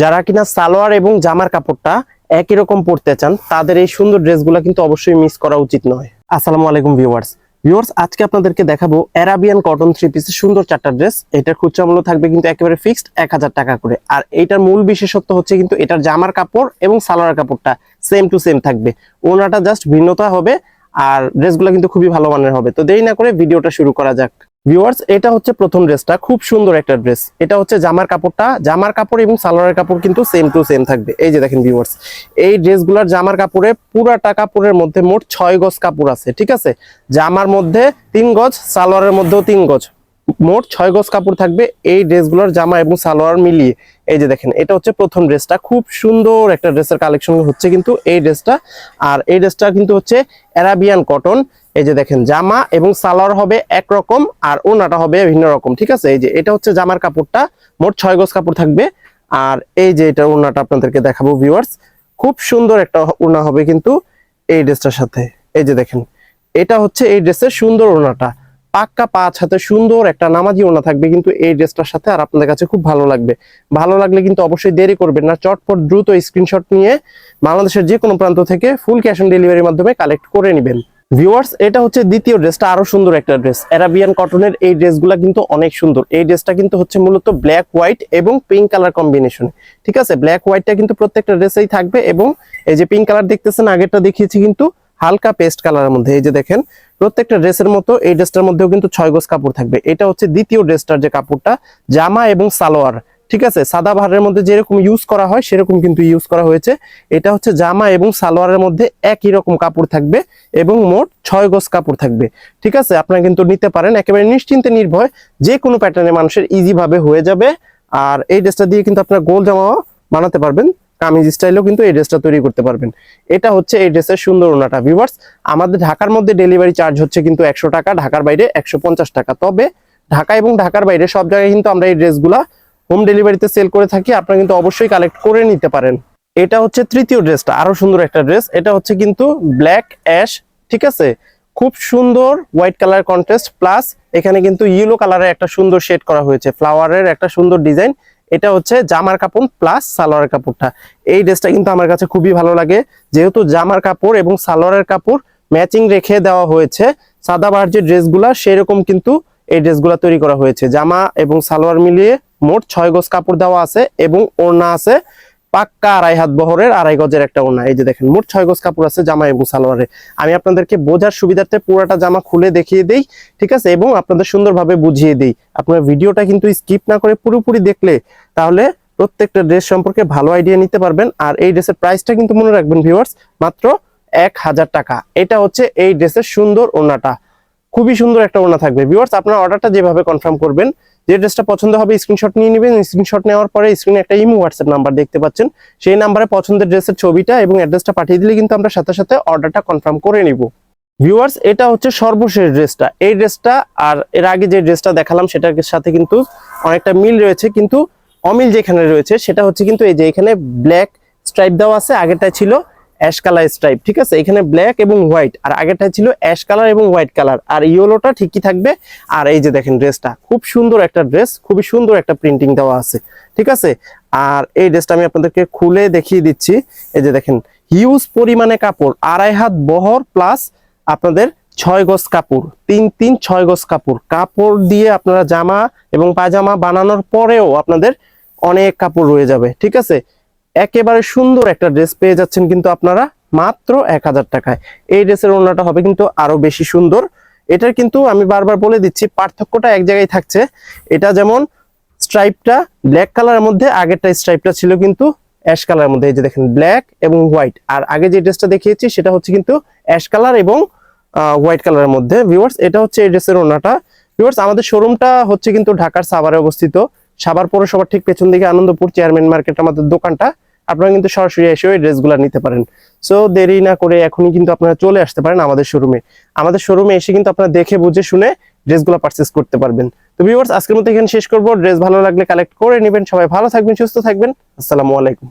যারা কিনা সালোয়ার এবং জামার কাপড়টা একই রকম পরতে চান, তাদের এই সুন্দর ড্রেসগুলো কিন্তু অবশ্যই মিস করা উচিত নয়। আসসালামু আলাইকুম ভিউয়ার্স ভিউয়ার্স আজকে আপনাদেরকে দেখাবো অ্যারাবিয়ান কটন থ্রি পিসের সুন্দর চারটা ড্রেস এটার খুচরা মূল্য থাকবে কিন্তু একেবারে ফিক্সড এক হাজার টাকা করে। আর এইটার মূল বিশেষত্ব হচ্ছে কিন্তু এটার জামার কাপড় এবং সালোয়ার কাপড়টা সেম টু সেম থাকবে। ওনাটা জাস্ট ভিন্নতা হবে, আর ড্রেসগুলো কিন্তু খুবই ভালো মানের হবে। তো দেরি না করে ভিডিওটা শুরু করা যাক। ভিউয়ার্স এটা হচ্ছে প্রথম ড্রেসটা। খুব সুন্দর একটা ড্রেস। এটা হচ্ছে জামার কাপড়টা। জামার কাপড় এবং সালোয়ারের কাপড় কিন্তু সেম টু সেম থাকবে। এই যে দেখেন ভিউয়ার্স এই ড্রেসগুলোর জামার কাপড়ে পুরাটা কাপড়ের মধ্যে মোট ছয় গজ কাপড় আছে, ঠিক আছে? জামার মধ্যে তিন গজ, সালোয়ারের মধ্যেও তিন গজ। মোট ছয় গজ কাপড় থাকবে এই ড্রেসগুলোর জামা এবং সালোয়ার মিলিয়ে। এই যে দেখেন, এটা হচ্ছে প্রথম ড্রেসটা। খুব সুন্দর একটা ড্রেসের কালেকশন হচ্ছে কিন্তু এই ড্রেসটা। আর এই ড্রেসটা কিন্তু হচ্ছে অ্যারাবিয়ান কটন এই যে দেখেন, জামা এবং সালোয়ার হবে একরকম আর ওনাটা হবে ভিন্ন রকম, ঠিক আছে? এই যে এটা হচ্ছে জামার কাপড়টা, মোট ছয় গজ কাপড় থাকবে। আর এই যে এটা ওনাটা আপনাদেরকে দেখাবো ভিউয়ার্স খুব সুন্দর একটা ওনা হবে কিন্তু এই ড্রেসটার সাথে। এই যে দেখেন, এটা হচ্ছে এই ড্রেসের সুন্দর ওনাটা। পাক্কা পাঁচ হাতে সুন্দর একটা নামাজি ওনা থাকবে কিন্তু এই ড্রেসটার সাথে আর আপনাদের কাছে খুব ভালো লাগবে। ভালো লাগলে কিন্তু অবশ্যই দেরি করবেন না, চটপট দ্রুত স্ক্রিনশট নিয়ে বাংলাদেশের যে কোনো প্রান্ত থেকে ফুল ক্যাশ অন ডেলিভারির মাধ্যমে কালেক্ট করে নেবেন। ভিউয়ার্স এটা হচ্ছে দ্বিতীয় ড্রেসটা আরও সুন্দর একটা ড্রেস অ্যারাবিয়ান কটনের এই ড্রেসগুলা কিন্তু অনেক সুন্দর। এই ড্রেসটা কিন্তু হচ্ছে মূলত ব্ল্যাক হোয়াইট এবং পিঙ্ক কালার কম্বিনেশন ঠিক আছে? ব্ল্যাক হোয়াইটটা কিন্তু প্রত্যেকটা ড্রেসেই থাকবে এবং এই যে পিঙ্ক কালার দেখতেছেন, আগেরটা দেখিয়েছি কিন্তু হালকা পেস্ট কালারের মধ্যে। এই যে দেখেন, প্রত্যেকটা ড্রেসের মতো এই ড্রেসটার মধ্যেও কিন্তু ছয় গজ কাপড় থাকবে। এটা হচ্ছে দ্বিতীয় ড্রেসটার যে কাপড়টা, জামা এবং সালোয়ার। ঠিক আছে? সাদা ভারের মধ্যে যেরকম ইউজ করা হয়, সেরকম কিন্তু ইউজ করা হয়েছে। এটা হচ্ছে জামা এবং সালোয়ারের মধ্যে একই রকম কাপড় থাকবে এবং মোট ছয় গজ কাপড় থাকবে। ঠিক আছে? আপনারা কিন্তু নিতে পারেন। একেবারে নিশ্চিন্তে নির্ভয়। যে কোনো প্যাটার্নে মানুষের ইজি ভাবে হয়ে যাবে। আর এই ড্রেসটা দিয়ে কিন্তু আপনারা গোল জামাও বানাতে পারবেন। কামিজ স্টাইলেও কিন্তু এই ড্রেসটা তৈরি করতে পারবেন। এটা হচ্ছে এই ড্রেসের সুন্দর ওনাটা। ভিউয়ার্স আমাদের ঢাকার মধ্যে ডেলিভারি চার্জ হচ্ছে কিন্তু একশো টাকা, ঢাকার বাইরে একশো পঞ্চাশ টাকা। তবে ঢাকা এবং ঢাকার বাইরে সব জায়গায় কিন্তু আমরা এই ড্রেসগুলা হোম ডেলিভারিতে সেল করে থাকি, আপনারা কিন্তু অবশ্যই কালেক্ট করে নিতে পারেন। এটা হচ্ছে তৃতীয় ড্রেসটা, আরও সুন্দর একটা ড্রেস। এটা হচ্ছে কিন্তু ব্ল্যাক অ্যাশ, ঠিক আছে? খুব সুন্দর হোয়াইট কালার কন্ট্রাস্ট, প্লাস এখানে কিন্তু ইয়েলো কালারের একটা সুন্দর শেড করা হয়েছে, ফ্লাওয়ারের একটা সুন্দর ডিজাইন। এটা হচ্ছে জামার কাপড় প্লাস সালোয়ারের কাপড়টা। এই ড্রেসটা কিন্তু আমার কাছে খুবই ভালো লাগে, যেহেতু জামার কাপড় এবং সালোয়ারের কাপড় ম্যাচিং রেখে দেওয়া হয়েছে, সাদা সাদাবার যে ড্রেসগুলা, সেরকম কিন্তু এই ড্রেসগুলা তৈরি করা হয়েছে। জামা এবং সালোয়ার মিলিয়ে মোট ছয় গজ কাপড় দেওয়া আছে এবং ওড়না আছে পাক্কা আড়াই হাত বহরের আড়াই গজের একটা ওড়না। এই যে দেখেন, মোট ছয় গজ কাপড় আছে জামা এবং সালোয়ারে। আমি আপনাদেরকে বোঝার সুবিধার্থে পুরোটা জামা খুলে দেখিয়ে দেই, ঠিক আছে? এবং আপনাদের সুন্দরভাবে বুঝিয়ে দিই। আপনার ভিডিওটা কিন্তু স্কিপ না করে পুরোপুরি দেখলে তাহলে প্রত্যেকটা ড্রেস সম্পর্কে ভালো আইডিয়া নিতে পারবেন। আর এই ড্রেসের প্রাইসটা কিন্তু মনে রাখবেন, ভিউয়ার্স, মাত্র এক হাজার টাকা। এটা হচ্ছে এই ড্রেসের সুন্দর ওড়নাটা। খুবই সুন্দর একটা ওড়না থাকবে। ভিউয়ার্স আপনার অর্ডারটা যেভাবে কনফার্ম করবেন, যে ড্রেসটা পছন্দ হবে স্ক্রিনশট নিয়ে নেবেন স্ক্রিনশট নেওয়ার পরে স্ক্রিনে একটা ইমো হোয়াটসঅ্যাপ নাম্বার দেখতে পাচ্ছেন। সেই নাম্বারে পছন্দের ড্রেসের ছবিটা এবং অ্যাড্রেসটা পাঠিয়ে দিলে কিন্তু আমরা সাথে সাথে অর্ডারটা কনফার্ম করে নিব। ভিউয়ার্স এটা হচ্ছে সর্বশেষ ড্রেসটা এই ড্রেসটা আর এর আগে যে ড্রেসটা দেখালাম, সেটার সাথে কিন্তু অনেকটা মিল রয়েছে। কিন্তু অমিল যেখানে রয়েছে, সেটা হচ্ছে কিন্তু এই যে এখানে ব্ল্যাক স্ট্রাইপ দেওয়া আছে আগেরটা ছিল। অ্যাশ কালার স্ট্রাইপ ঠিক আছে? এখানে ব্ল্যাক এবং হোয়াইট আর আগেরটা ছিল অ্যাশ কালার এবং হোয়াইট কালার, আর ইয়েলোটা ঠিকই থাকবে। আর এই যে দেখেন ড্রেসটা খুব সুন্দর একটা ড্রেস খুবই সুন্দর একটা প্রিন্টিং দেওয়া আছে, ঠিক আছে? আর এই ড্রেসটা আমি আপনাদেরকে খুলে দেখিয়ে দিচ্ছি। এই যে দেখেন হিউজ পরিমাণে কাপড়, আড়াই হাত বহর প্লাস আপনাদের ছয় গজ কাপড়, তিন তিন, ছয় গজ কাপড়। কাপড় দিয়ে আপনারা জামা এবং পায়জামা বানানোর পরেও আপনাদের অনেক কাপড় রয়ে যাবে, ঠিক আছে? একেবারে সুন্দর একটা ড্রেস পেয়ে যাচ্ছেন কিন্তু আপনারা মাত্র এক হাজার টাকায়। এই ড্রেসের ওড়নাটা হবে কিন্তু আরও বেশি সুন্দর। এটার কিন্তু আমি বারবার বলে দিচ্ছি, পার্থক্যটা এক জায়গায় থাকছে। এটা যেমন স্ট্রাইপটা ব্ল্যাক কালারের মধ্যে, আগেরটা স্ট্রাইপটা ছিল কিন্তু অ্যাশ কালারের মধ্যে। এই যে দেখেন ব্ল্যাক এবং হোয়াইট আর আগে যে ড্রেসটা দেখিয়েছি, সেটা হচ্ছে কিন্তু অ্যাশ কালার এবং হোয়াইট কালারের মধ্যে। ভিউয়ার্স এটা হচ্ছে এই ড্রেসের ওড়নাটা। ভিউয়ার্স আমাদের শোরুমটা হচ্ছে কিন্তু ঢাকার সাভারে অবস্থিত। সাভার পৌরসভার ঠিক পেছন দিকে আনন্দপুর চেয়ারম্যান মার্কেট আমাদের দোকানটা। আপনারা কিন্তু সরাসরি এসে ওই ড্রেসগুলো নিতে পারেন। সো দেরি না করে এখনই কিন্তু আপনারা চলে আসতে পারেন আমাদের শোরুমে আমাদের শোরুমে এসে কিন্তু আপনারা দেখে, বুঝে, শুনে ড্রেসগুলো পারচেস করতে পারবেন। তো ভিউয়ার্স আজকের মতো এখানে শেষ করব। ড্রেস ভালো লাগলে কালেক্ট করে নেবেন। সবাই ভালো থাকবেন, সুস্থ থাকবেন। আসসালামু আলাইকুম।